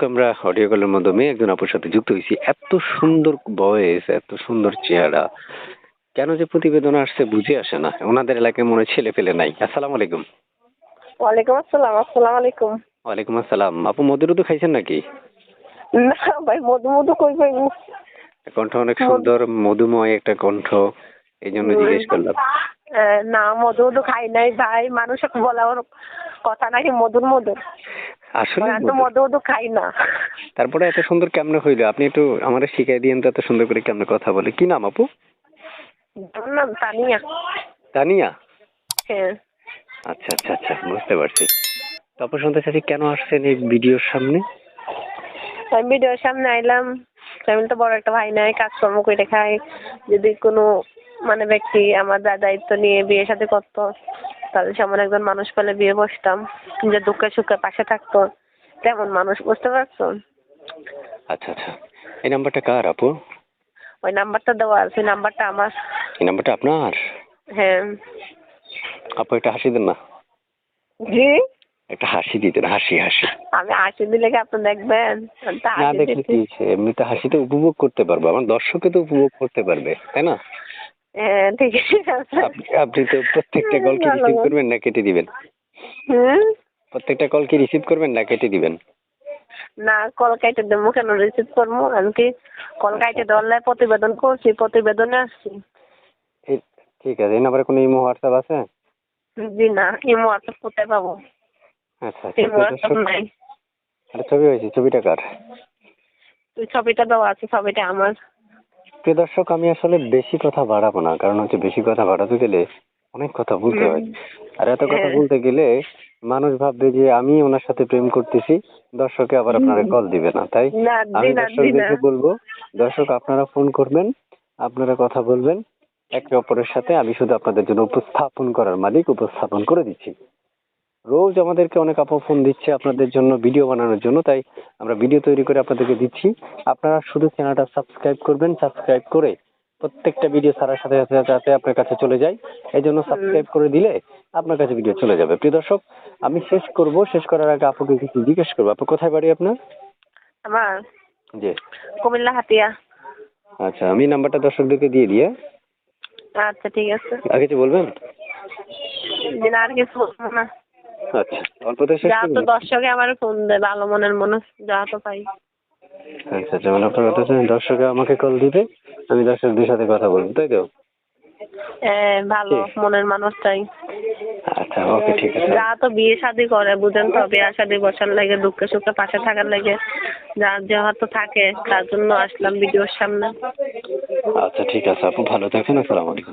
আমরা অডিও কলের মাধ্যমে একজন আপুর সাথে যুক্ত হয়েছি। এত সুন্দর বয়স এত সুন্দর চেহারা। কেন যে প্রতিবেদন আসছে বুঝে আসে না। ওনাদের এলাকায় মনে ছেলে পেলে নাই। আসসালামু আলাইকুম। ওয়ালাইকুম আসসালাম আসসালামু আলাইকুম। ওয়ালাইকুম আসসালাম। আপু মধুরুদু খাইছেন নাকি? না ভাই মধু মধু কই কই কণ্ঠ অনেক সুন্দর মধুময় একটা কণ্ঠ। এই জন্য জিজ্ঞেস করলাম। না মধু মধু খাই নাই ভাই। মানুষকে বলা ওর কথা নাকি মধুর মধুর। আসলে তো মধু মধু খাই না। তারপরে এত সুন্দর কেমনে হইল? আপনি একটু আমারে শিখাই দিয়েন তো এত সুন্দর করে কেমনে কথা বলে। কি নাম আপু? নাম তানিয়া। তানিয়া? হ্যাঁ। আচ্ছা আচ্ছা আচ্ছা বুঝতে পারছি। তারপর শুনতে চাচ্ছি কেন আসছেন এই ভিডিওর সামনে? আমি ভিডিওর সামনে আইলাম। আমি তো বড় একটা ভাই নাই কাজকর্ম করে খাই। যদি কোনো মানে ব্যক্তি আমার দায়িত্ব নিয়ে বিয়ে সাথে করতো। তাদের সামনে একজন মানুষ পেলে বিয়ে বসতাম যে দুঃখে সুখে পাশে থাকতো তেমন মানুষ বুঝতে পারছ? আচ্ছা আচ্ছা। এই নাম্বারটা কার আপু? ওই নাম্বারটা দেওয়া আছে নাম্বারটা আমার। এই নাম্বারটা আপনার? হ্যাঁ। আপু একটা হাসি দেন না। জি? একটা হাসি দিতেন হাসি হাসি। আমি হাসি দিলে কি আপনি দেখবেন? না দেখলে কি? এমনিতে হাসিটা উপভোগ করতে পারব আমার দর্শকে তো উপভোগ করতে পারবে তাই না? হ্যাঁ ঠিক আছে। আপনি তো প্রত্যেকটা কল কি রিসিভ করবেন না কেটে দিবেন? হুম প্রত্যেকটা কল কি রিসিভ করবেন না কেটে দিবেন? না কল কাইটে দেবো কেন? রিসিভ করব? আমি কি কল কাইটে ধরলে প্রতিবেদন করছি? প্রতিবেদনে আসছি। ঠিক আছে। এই নাম্বারে কোনো ইমো হোয়াটসঅ্যাপ আছে? জি না ইমো হোয়াটসঅ্যাপ কোথায় পাবো? আচ্ছা আচ্ছা। ইমো হোয়াটসঅ্যাপ নাই। একটা ছবি হয়েছে ছবিটা কার? তুই ছবিটা দেওয়া আছে ছবিটা আমার। প্রিয় দর্শক আমি আসলে বেশি কথা বাড়াবো না কারণ হচ্ছে বেশি কথা বাড়াতে গেলে অনেক কথা বলতে হয়। আর এত কথা হ্যাঁ। বলতে গেলে মানুষ ভাববে যে আমি ওনার সাথে প্রেম করতেছি দর্শকে আবার আপনারা কল দিবে না তাই? আমি দর্শকদেরকে বলব দর্শক আপনারা ফোন করবেন আপনারা কথা বলবেন একে অপরের সাথে আমি শুধু আপনাদের জন্য উপস্থাপন করার মালিক উপস্থাপন করে দিচ্ছি। রোজ আমাদেরকে অনেক আপু ফোন দিচ্ছে আপনাদের জন্য ভিডিও বানানোর জন্য তাই আমরা ভিডিও তৈরি করে আপনাদেরকে দিচ্ছি। আপনারা শুধু চ্যানেলটা সাবস্ক্রাইব করবেন সাবস্ক্রাইব করে প্রত্যেকটা ভিডিও ছাড়ার সাথে সাথে যাতে আপনার কাছে চলে যায়। এই জন্য সাবস্ক্রাইব করে দিলে আপনার কাছে ভিডিও চলে যাবে। প্রিয় দর্শক আমি শেষ করব। শেষ করার আগে আপুকে কিছু জিজ্ঞেস করব। আপু কোথায় বাড়ি আপনার? আমার জি। কুমিল্লা হাতিয়া। আচ্ছা আমি নাম্বারটা দর্শকদেরকে দিয়ে দিয়ে আচ্ছা ঠিক আছে। আর কিছু বলবেন? না আর কিছু বলব না। আচ্ছা অল্পতে শেষ যা তো দর্শকে আমার ফোন দেয় ভালো মনের মানুষ যা তো পাই। আচ্ছা আচ্ছা মানে আপনার কথা হচ্ছে দর্শকে আমাকে কল দিবে আমি দর্শকদের সাথে কথা বলব তাই তো? ভালো মনের মানুষ চাই আচ্ছা ওকে ঠিক আছে। যা তো বিয়ে শাদি করে বুঝেন তো বিয়ে শাদি বসার লাগে দুঃখে সুখে পাশে থাকার লাগে। যার যে হয়তো থাকে তার জন্য আসলাম ভিডিওর সামনে। আচ্ছা ঠিক আছে আপু ভালো থাকেন আসসালামু আলাইকুম।